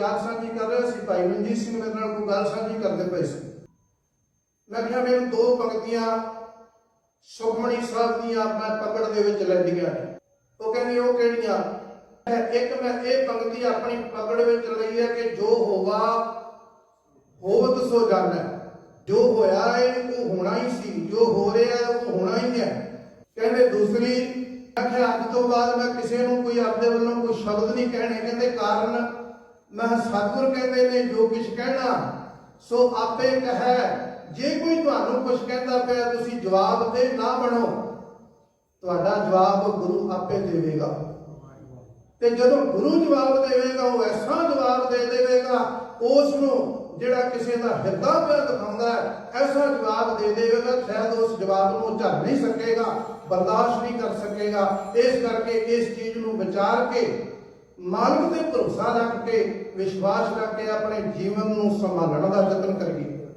ਵਿਚਾਰ ਸਾਂਝੀ ਕਰ ਰਿਹਾ ਸੀ, ਭਾਈ ਮਨਜੀਤ ਸਿੰਘ ਮੇਰੇ ਨਾਲ ਕੋਈ ਗੱਲ ਸਾਂਝੀ ਕਰਦੇ ਪਏ ਸੀ। ਮੈਂ ਕਿਹਾ ਮੈਨੂੰ ਦੋ ਪੰਕਤੀਆਂ ਸੁਖਮਣੀ ਸਾਹਿਬ ਦੀਆਂ ਮੈਂ ਪਕੜ ਦੇ ਵਿੱਚ ਲੈਂਦੀਆਂ ਉਹ ਕਹਿੰਦੀ, ਉਹ ਕਿਹੜੀਆਂ? ਇੱਕ ਮੈਂ ਇਹ ਪੰਕਤੀ ਆਪਣੀ ਪਕੜ ਵਿੱਚ ਲਈ ਹੈ ਕਿ ਜੋ ਹੋਵਾ, ਹੋਵਤ ਸੋ ਜਾਣੈ। ਜੋ ਹੋਇਆ ਹੈ, ਉਹ ਹੋਣਾ ਹੀ ਸੀ। ਜੋ ਹੋ ਰਿਹਾ ਹੈ, ਉਹ ਹੋਣਾ ਹੀ ਹੈ। ਕਹਿੰਦੇ, ਦੂਸਰੀ ਆਖਿਆ ਅੱਜ ਤੋਂ ਬਾਅਦ ਮੈਂ ਕਿਸੇ ਨੂੰ ਕੋਈ ਆਪਦੇ ਵੱਲੋਂ ਕੋਈ ਸ਼ਬਦ ਨਹੀਂ ਕਹਿਣੇ। ਕਹਿੰਦੇ, ਕਾਰਨ ਮੈਂ ਸਤਿਗੁਰ ਕਹਿੰਦੇ ਨੇ, ਜੋ ਕੁਛ ਕਹਿਣਾ, ਸੋ ਆਪੇ ਕਹੈ। ਜੇ ਕੋਈ ਤੁਹਾਨੂੰ ਕੁਛ ਕਹਿੰਦਾ ਪਿਆ, ਤੁਸੀਂ ਜਵਾਬ ਦੇ ਨਾ ਬਣੋ। ਤੁਹਾਡਾ ਜਵਾਬ ਗੁਰੂ ਆਪੇ ਦੇਵੇਗਾ। ਤੇ ਜਦੋਂ ਗੁਰੂ ਜਵਾਬ ਦੇਵੇਗਾ, ਉਹ ਐਸਾ ਜਵਾਬ ਦੇ ਦੇਵੇਗਾ, ਉਸ ਨੂੰ ਜਿਹੜਾ ਕਿਸੇ ਦਾ ਹਿਰਦਾ ਪਿਆ ਦਿਖਾਉਂਦਾ ਹੈ, ਐਸਾ ਜਵਾਬ ਦੇ ਦੇਵੇਗਾ, ਸ਼ਾਇਦ ਉਸ ਜਵਾਬ ਨੂੰ ਝੱਲ ਨਹੀਂ ਸਕੇਗਾ, ਬਰਦਾਸ਼ਤ ਨਹੀਂ ਕਰ ਸਕੇਗਾ। ਇਸ ਕਰਕੇ ਇਸ ਚੀਜ਼ ਨੂੰ ਵਿਚਾਰ ਕੇ ਮਾਲਕ ਤੇ ਭਰੋਸਾ ਰੱਖ ਕੇ, ਵਿਸ਼ਵਾਸ ਰੱਖ ਕੇ ਆਪਣੇ ਜੀਵਨ ਨੂੰ ਸੰਭਾਲਣ ਦਾ ਯਤਨ ਕਰੀਏ।